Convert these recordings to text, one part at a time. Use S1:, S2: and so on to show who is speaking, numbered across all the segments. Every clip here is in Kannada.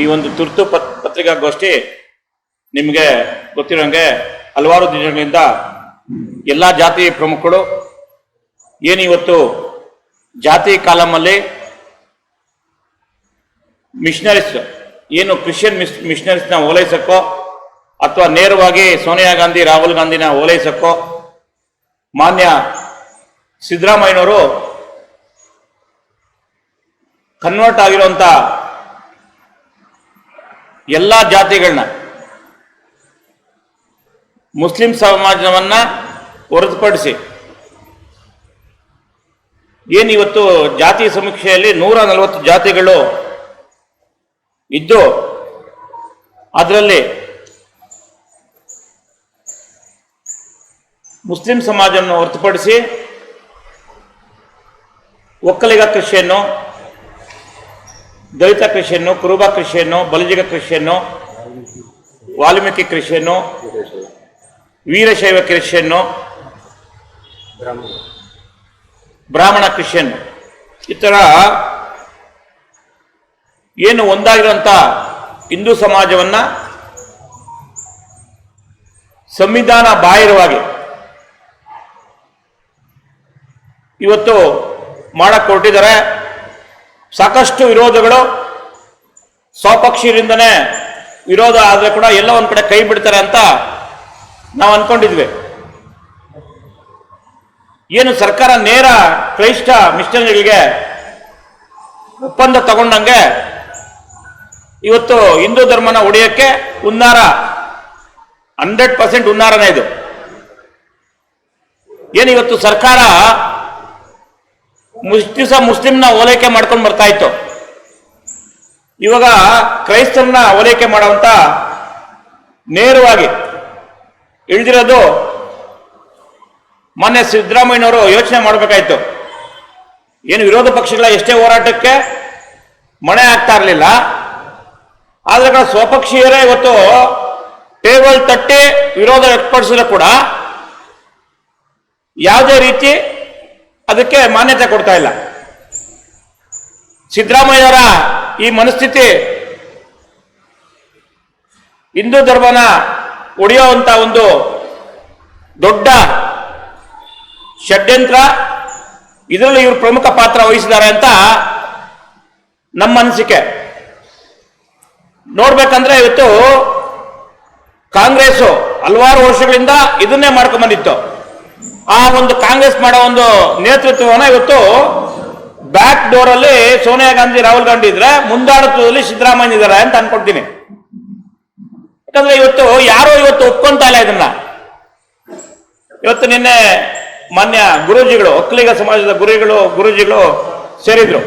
S1: ಈ ಒಂದು ತುರ್ತು ಪತ್, ಪತ್ರಿಕಾಗೋಷ್ಠಿ ನಿಮಗೆ ಗೊತ್ತಿರೋಂಗೆ ಹಲವಾರು ದಿನಗಳಿಂದ ಎಲ್ಲ ಜಾತಿ ಪ್ರಮುಖರು ಏನಿವತ್ತು ಜಾತಿ ಕಾಲಮಲ್ಲಿ ಮಿಷನರೀಸ್, ಏನು ಕ್ರಿಶ್ಚಿಯನ್ ಮಿಸ್, ಮಿಷನರೀಸ್ನ ಓಲೈಸಕ್ಕೋ ಅಥವಾ ನೇರವಾಗಿ ಸೋನಿಯಾ ಗಾಂಧಿ, ರಾಹುಲ್ ಗಾಂಧಿನ ಓಲೈಸಕ್ಕೋ ಮಾನ್ಯ ಸಿದ್ದರಾಮಯ್ಯನವರು ಕನ್ವರ್ಟ್ ಆಗಿರುವಂತ ಎಲ್ಲ ಜಾತಿಗಳನ್ನ ಮುಸ್ಲಿಂ ಸಮಾಜವನ್ನ ಹೊರತುಪಡಿಸಿ ಏನಿವತ್ತು ಜಾತಿ ಸಮೀಕ್ಷೆಯಲ್ಲಿ ನೂರ ನಲವತ್ತು ಜಾತಿಗಳು ಇದ್ದು ಅದರಲ್ಲಿ ಮುಸ್ಲಿಂ ಸಮಾಜವನ್ನು ಹೊರತುಪಡಿಸಿ ಒಕ್ಕಲಿಗ ಕೃಷಿಯನ್ನು ದಲಿತ ಕೃಷಿಯನ್ನು, ಕುರುಬ ಕೃಷಿಯನ್ನು, ಬಲಿಜಿಗ ಕೃಷಿಯನ್ನು, ವಾಲ್ಮೀಕಿ ಕೃಷಿಯನ್ನು, ವೀರಶೈವ ಕೃಷಿಯನ್ನು, ಬ್ರಾಹ್ಮಣ ಕೃಷಿಯನ್ನು. ಈ ಥರ ಏನು ಒಂದಾಗಿರುವಂಥ ಹಿಂದೂ ಸಮಾಜವನ್ನ ಸಂವಿಧಾನ ಬಾಹಿರವಾಗಿ ಇವತ್ತು ಮಾಡಕ್ಕೆ ಹೊರಟಿದ್ದಾರೆ. ಸಾಕಷ್ಟು ವಿರೋಧಗಳು ಸ್ವಪಕ್ಷೀಯರಿಂದನೇ ವಿರೋಧ ಆದರೆ ಕೂಡ ಎಲ್ಲ ಒಂದು ಕಡೆ ಕೈ ಬಿಡ್ತಾರೆ ಅಂತ ನಾವು ಅನ್ಕೊಂಡಿದ್ವಿ. ಏನು ಸರ್ಕಾರ ನೇರ ಕ್ರೈಸ್ತ ಮಿಷನರಿಗಳಿಗೆ ಒಪ್ಪಂದ ತಗೊಂಡಂಗೆ ಇವತ್ತು ಹಿಂದೂ ಧರ್ಮನ ಒಡೆಯಕ್ಕೆ ಉನ್ನಾರ ಹಂಡ್ರೆಡ್ ಪರ್ಸೆಂಟ್ ಉನ್ನಾರನೇ ಇದು. ಏನು ಇವತ್ತು ಸರ್ಕಾರ ದಿವಸ ಮುಸ್ಲಿಂನ ಓಲೈಕೆ ಮಾಡ್ಕೊಂಡು ಬರ್ತಾ ಇತ್ತು. ಇವಾಗ ಕ್ರೈಸ್ತರನ್ನ ಓಲೈಕೆ ಮಾಡುವಂತ ನೇರವಾಗಿ ಇಳಿದಿರೋದು ಮೊನ್ನೆ ಸಿದ್ದರಾಮಯ್ಯನವರು ಯೋಚನೆ ಮಾಡಬೇಕಾಯ್ತು. ಏನು ವಿರೋಧ ಪಕ್ಷಗಳ ಎಷ್ಟೇ ಹೋರಾಟಕ್ಕೆ ಮಣೆ ಆಗ್ತಾ ಇರಲಿಲ್ಲ. ಆದ್ರೆ ಸ್ವಪಕ್ಷೀಯರೇ ಇವತ್ತು ಟೇಬಲ್ ತಟ್ಟಿ ವಿರೋಧ ವ್ಯಕ್ತಪಡಿಸಿದ್ರೆ ಕೂಡ ಯಾವುದೇ ರೀತಿ ಅದಕ್ಕೆ ಮಾನ್ಯತೆ ಕೊಡ್ತಾ ಇಲ್ಲ. ಸಿದ್ದರಾಮಯ್ಯವರ ಈ ಮನಸ್ಥಿತಿ ಹಿಂದೂ ಧರ್ಮನ ಒಡೆಯುವಂತ ಒಂದು ದೊಡ್ಡ ಷಡ್ಯಂತ್ರ. ಇದರಲ್ಲಿ ಇವರು ಪ್ರಮುಖ ಪಾತ್ರ ವಹಿಸಿದ್ದಾರೆ ಅಂತ ನಮ್ಮ ಅನಿಸಿಕೆ. ನೋಡ್ಬೇಕಂದ್ರೆ ಇವತ್ತು ಕಾಂಗ್ರೆಸ್ ಹಲವಾರು ವರ್ಷಗಳಿಂದ ಇದನ್ನೇ ಮಾಡ್ಕೊಂಡ್ ಬಂದಿತ್ತು ಆ ಒಂದು ಕಾಂಗ್ರೆಸ್ ಮಾಡೋ ಒಂದು ನೇತೃತ್ವವನ್ನು ಇವತ್ತು ಬ್ಯಾಕ್ ಡೋರ್ ಅಲ್ಲಿ ಸೋನಿಯಾ ಗಾಂಧಿ, ರಾಹುಲ್ ಗಾಂಧಿ ಇದ್ರೆ ಮುಂದಾಡತ್ವದಲ್ಲಿ ಸಿದ್ದರಾಮಯ್ಯ ಇದ್ದಾರೆ ಅಂತ ಅನ್ಕೊಳ್ತೀನಿ. ಯಾಕಂದ್ರೆ ಇವತ್ತು ಯಾರು ಇವತ್ತು ಒಪ್ಕೊಂತ ಇಲ್ಲ ಇದನ್ನ. ಇವತ್ತು ನಿನ್ನೆ ಮಾನ್ಯ ಗುರೂಜಿಗಳು, ಒಕ್ಕಲಿಗ ಸಮಾಜದ ಗುರುಗಳು, ಗುರೂಜಿಗಳು ಸೇರಿದ್ರು.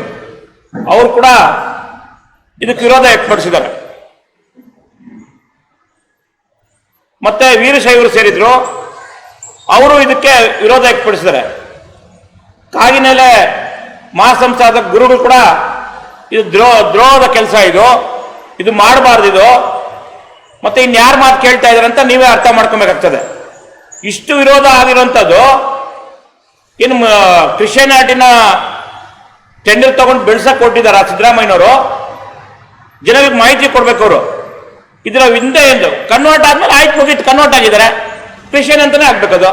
S1: ಅವರು ಕೂಡ ಇದಕ್ಕೆ ವಿರೋಧ ವ್ಯಕ್ತಪಡಿಸಿದ್ದಾರೆ. ಮತ್ತೆ ವೀರಶೈವರು ಸೇರಿದ್ರು. ಅವರು ಇದಕ್ಕೆ ವಿರೋಧ ವ್ಯಕ್ತಪಡಿಸಿದ್ದಾರೆ. ಕಾಗಿನೆಲೆ ಮಹಾಸಂಸ್ಥಾದ ಗುರುಗಳು ಕೂಡ ಇದು ದ್ರೋ, ದ್ರೋಹದ ಕೆಲಸ ಇದು. ಇದು ಮಾಡಬಾರ್ದು ಇದು. ಮತ್ತೆ ಇನ್ಯಾರ ಮಾತು ಕೇಳ್ತಾ ಇದಾರೆ ಅಂತ ನೀವೇ ಅರ್ಥ ಮಾಡ್ಕೊಬೇಕಾಗ್ತದೆ. ಇಷ್ಟು ವಿರೋಧ ಆಗಿರುವಂಥದ್ದು ಇನ್ನು ಕ್ರಿಶ್ಚಿಯಾನಿಟಿನ ಟೆಂಡರ್ ತಗೊಂಡು ಬೆಳ್ಸಕ್ ಕೊಟ್ಟಿದ್ದಾರೆ ಆ ಸಿದ್ದರಾಮಯ್ಯನವರು. ಜನರಿಗೆ ಮಾಹಿತಿ ಕೊಡ್ಬೇಕು ಅವರು. ಇದರ ಹಿಂದೆ ಎಂದು ಕನ್ವರ್ಟ್ ಆದ್ಮೇಲೆ ಆಯ್ತು ಮುಗೀತು, ಕನ್ವರ್ಟ್ ಆಗಿದ್ದಾರೆ. ಕ್ರಿಶ್ಚಿಯನ್ ಅಂತಾನೆ ಆಗ್ಬೇಕದು.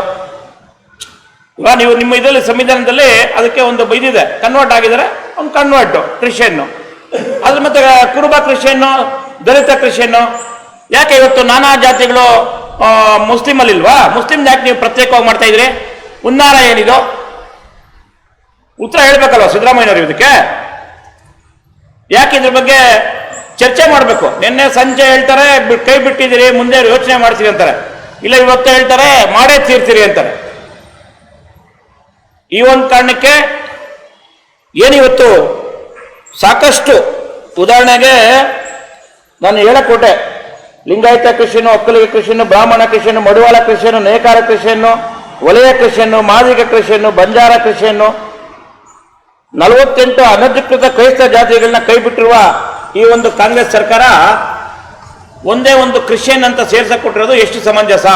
S1: ಇವಾಗ ನೀವು ನಿಮ್ಮ ಇದರಲ್ಲಿ ಸಂವಿಧಾನದಲ್ಲಿ ಅದಕ್ಕೆ ಒಂದು ಬೈದಿದೆ. ಕನ್ವರ್ಟ್ ಆಗಿದ್ದಾರೆ ಒಂದು ಕನ್ವರ್ಟ್ ಕ್ರಿಶ್ಚಿಯನ್ನು ಅದ್ರ ಮತ್ತೆ ಕುರುಬ ಕ್ರಿಶ್ಚಿಯನ್ನು ದಲಿತ ಕ್ರಿಶ್ಚಿಯನ್ನು ಯಾಕೆ ಇವತ್ತು ನಾನಾ ಜಾತಿಗಳು ಮುಸ್ಲಿಮ್ ಮುಸ್ಲಿಂ ಅಲ್ಲಿಲ್ವಾ? ಮುಸ್ಲಿಂ ಯಾಕೆ ನೀವು ಪ್ರತ್ಯೇಕವಾಗಿ ಮಾಡ್ತಾ ಇದ್ರಿ? ಉನ್ನಾರ ಏನಿದು? ಉತ್ತರ ಹೇಳ್ಬೇಕಲ್ವ ಸಿದ್ದರಾಮಯ್ಯನವರು ಇದಕ್ಕೆ? ಯಾಕೆ ಇದ್ರ ಬಗ್ಗೆ ಚರ್ಚೆ ಮಾಡಬೇಕು? ನಿನ್ನೆ ಸಂಜೆ ಹೇಳ್ತಾರೆ ಕೈ ಬಿಟ್ಟಿದ್ದೀರಿ, ಮುಂದೆ ಯೋಚನೆ ಮಾಡ್ತೀವಿ ಅಂತಾರೆ. ಇಲ್ಲ, ಇವತ್ತು ಹೇಳ್ತಾರೆ, ಮಾಡೇ ತೀರ್ತೀರಿ ಅಂತಾರೆ. ಈ ಒಂದು ಕಾರಣಕ್ಕೆ ಏನಿವತ್ತು ಸಾಕಷ್ಟು ಉದಾಹರಣೆಗೆ ನಾನು ಹೇಳಕೋಟೆ ಲಿಂಗಾಯತ ಕೃಷಿಯನ್ನು, ಒಕ್ಕಲಿಗ ಕೃಷಿಯನ್ನು, ಬ್ರಾಹ್ಮಣ ಕೃಷಿಯನ್ನು, ಮಡುವಾಳ ಕೃಷಿಯನ್ನು, ನೇಕಾರ ಕೃಷಿಯನ್ನು, ವಲಯ ಕೃಷಿಯನ್ನು, ಮಾದಿಗ ಕೃಷಿಯನ್ನು, ಬಂಜಾರ ಕೃಷಿಯನ್ನು, ನಲವತ್ತೆಂಟು ಅನಧಿಕೃತ ಕ್ರೈಸ್ತ ಜಾತಿಗಳನ್ನ ಕೈಬಿಟ್ಟಿರುವ ಈ ಒಂದು ಕಾಂಗ್ರೆಸ್ ಸರ್ಕಾರ ಒಂದೇ ಒಂದು ಕ್ರಿಶ್ಚಿಯನ್ ಅಂತ ಸೇರ್ಸಕ್ ಕೊಟ್ಟಿರೋದು ಎಷ್ಟು ಸಮಂಜಸ?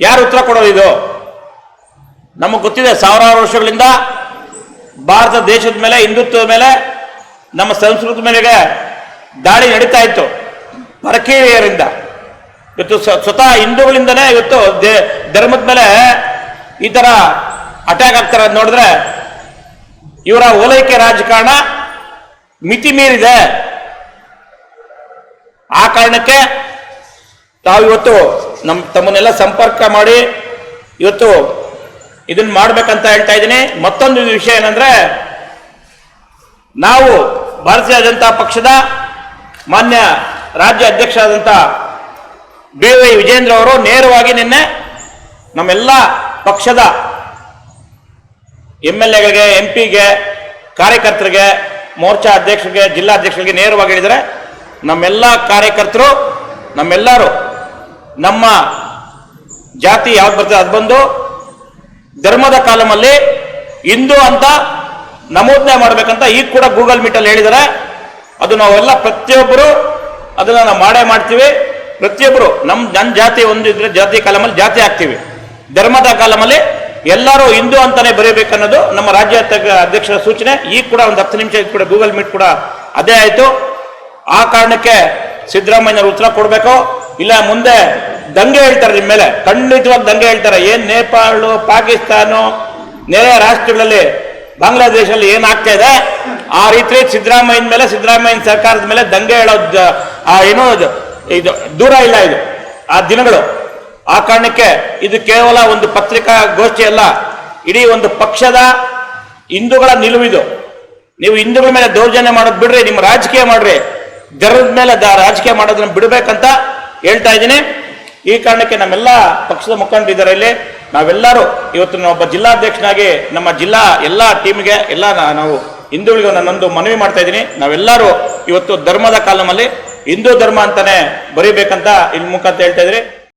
S1: ಯಾರು ಉತ್ತರ ಕೊಡೋದು ಇದು? ನಮಗೆ ಗೊತ್ತಿದೆ ಸಾವಿರಾರು ವರ್ಷಗಳಿಂದ ಭಾರತ ದೇಶದ ಮೇಲೆ, ಹಿಂದುತ್ವದ ಮೇಲೆ, ನಮ್ಮ ಸಂಸ್ಕೃತಿ ಮೇಲೆ ದಾಳಿ ನಡೀತಾ ಇತ್ತು, ಪರಕೀಯರಿಂದ. ಇವತ್ತು ಸ್ವ- ಸ್ವತಃ ಹಿಂದೂಗಳಿಂದನೇ ಇವತ್ತು ಧರ್ಮದ ಮೇಲೆ ಈ ಥರ ಅಟ್ಯಾಕ್ ಆಗ್ತಾರೆ ನೋಡಿದ್ರೆ ಇವರ ಓಲೈಕೆ ರಾಜಕಾರಣ ಮಿತಿ ಮೀರಿದೆ ಆ ಕಾರಣಕ್ಕೆ ತಾವು ಇವತ್ತು ನಮ್ಮ ತಮ್ಮನ್ನೆಲ್ಲ ಸಂಪರ್ಕ ಮಾಡಿ ಇವತ್ತು ಇದನ್ನ ಮಾಡ್ಬೇಕಂತ ಹೇಳ್ತಾ ಇದ್ದೀನಿ. ಮತ್ತೊಂದು ವಿಷಯ ಏನಂದ್ರೆ, ನಾವು ಭಾರತೀಯ ಜನತಾ ಪಕ್ಷದ ಮಾನ್ಯ ರಾಜ್ಯ ಅಧ್ಯಕ್ಷರಾದಂಥ ಬಿ ವೈ ವಿಜೇಂದ್ರ ಅವರು ನೇರವಾಗಿ ನಿನ್ನೆ ನಮ್ಮೆಲ್ಲ ಪಕ್ಷದ ಎಂ ಎಲ್ ಎಗಳಿಗೆ ಎಂ ಪಿಗೆ ಕಾರ್ಯಕರ್ತರಿಗೆ, ಮೋರ್ಚಾ ಅಧ್ಯಕ್ಷರಿಗೆ, ಜಿಲ್ಲಾಧ್ಯಕ್ಷರಿಗೆ ನೇರವಾಗಿ ಹೇಳಿದರೆ ನಮ್ಮೆಲ್ಲ ಕಾರ್ಯಕರ್ತರು, ನಮ್ಮೆಲ್ಲರೂ, ನಮ್ಮ ಜಾತಿ ಯಾವ್ದು ಬರ್ತದೆ ಅದು ಬಂದು ಧರ್ಮದ ಕಾಲಮಲ್ಲಿ ಹಿಂದೂ ಅಂತ ನಮೂದನೆ ಮಾಡ್ಬೇಕಂತ ಈಗ ಕೂಡ ಗೂಗಲ್ ಮೀಟಲ್ಲಿ ಹೇಳಿದ್ದಾರೆ ಅದು ನಾವೆಲ್ಲ ಪ್ರತಿಯೊಬ್ಬರು ಅದನ್ನ ನಾವು ಮಾಡೇ ಮಾಡ್ತೀವಿ. ಪ್ರತಿಯೊಬ್ಬರು ನಮ್ಮ ನನ್ನ ಜಾತಿ ಒಂದು ಇದ್ರೆ ಜಾತಿ ಕಾಲಮಲ್ಲಿ ಜಾತಿ ಆಗ್ತೀವಿ. ಧರ್ಮದ ಕಾಲಮಲ್ಲಿ ಎಲ್ಲರೂ ಹಿಂದೂ ಅಂತಾನೆ ಬರೀಬೇಕನ್ನೋದು ನಮ್ಮ ರಾಜ್ಯ ಅಧ್ಯಕ್ಷರ ಸೂಚನೆ. ಈಗ ಕೂಡ ಒಂದು ಹತ್ತು ನಿಮಿಷ ಕೂಡ ಗೂಗಲ್ ಮೀಟ್ ಕೂಡ ಅದೇ ಆಯ್ತು. ಆ ಕಾರಣಕ್ಕೆ ಸಿದ್ದರಾಮಯ್ಯನವರು ಉತ್ತರ ಕೊಡಬೇಕು? ಇಲ್ಲ, ಮುಂದೆ ದಂಗೆ ಹೇಳ್ತಾರೆ ನಿಮ್ಮ ಮೇಲೆ. ಖಂಡಿತವಾಗಿ ದಂಗೆ ಹೇಳ್ತಾರೆ. ಏನು ನೇಪಾಳ, ಪಾಕಿಸ್ತಾನ, ನೆರೆಯ ರಾಷ್ಟ್ರಗಳಲ್ಲಿ ಬಾಂಗ್ಲಾದೇಶಲ್ಲಿ ಏನಾಗ್ತಾ ಇದೆ? ಆ ರೀತಿ ಸಿದ್ದರಾಮಯ್ಯನ ಮೇಲೆ, ಸಿದ್ದರಾಮಯ್ಯನ ಸರ್ಕಾರದ ಮೇಲೆ ದಂಗೆ ಹೇಳೋದು, ಆ ಏನೋ ಇದು- ಇದು ದೂರ ಇಲ್ಲ ಇದು. ಆ ದಿನಗಳು. ಆ ಕಾರಣಕ್ಕೆ ಇದು ಕೇವಲ ಒಂದು ಪತ್ರಿಕಾ ಗೋಷ್ಠಿ ಅಲ್ಲ, ಇಡೀ ಒಂದು ಪಕ್ಷದ ಹಿಂದೂಗಳ ನಿಲುವಿದು. ನೀವು ಹಿಂದೂಗಳ ಮೇಲೆ ದೌರ್ಜನ್ಯ ಮಾಡೋದು ಬಿಡ್ರಿ, ನಿಮ್ಮ ರಾಜಕೀಯ ಮಾಡ್ರಿ. ಧರ್ಮದ ಮೇಲೆ ರಾಜಕೀಯ ಮಾಡೋದನ್ನ ಬಿಡಬೇಕಂತ ಹೇಳ್ತಾ ಇದ್ದೀನಿ. ಈ ಕಾರಣಕ್ಕೆ ನಮ್ಮೆಲ್ಲ ಪಕ್ಷದ ಮುಖಂಡರಿದ್ದಾರೆ ಇಲ್ಲಿ. ನಾವೆಲ್ಲರೂ ಇವತ್ತು ಒಬ್ಬ ಜಿಲ್ಲಾಧ್ಯಕ್ಷನಾಗಿ ನಮ್ಮ ಜಿಲ್ಲಾ ಎಲ್ಲ ಟೀಮ್ಗೆ ಎಲ್ಲ ನಾವು ಹಿಂದೂಗಳಿಗೆ ನಾನೊಂದು ಮನವಿ ಮಾಡ್ತಾ ಇದ್ದೀನಿ. ನಾವೆಲ್ಲರೂ ಇವತ್ತು ಧರ್ಮದ ಕಾಲಮಲ್ಲಿ ಹಿಂದೂ ಧರ್ಮ ಅಂತಾನೆ ಬರೀಬೇಕಂತ ಇಲ್ಲಿ ಮುಖಾಂತ ಹೇಳ್ತಾ ಇದ್ರಿ.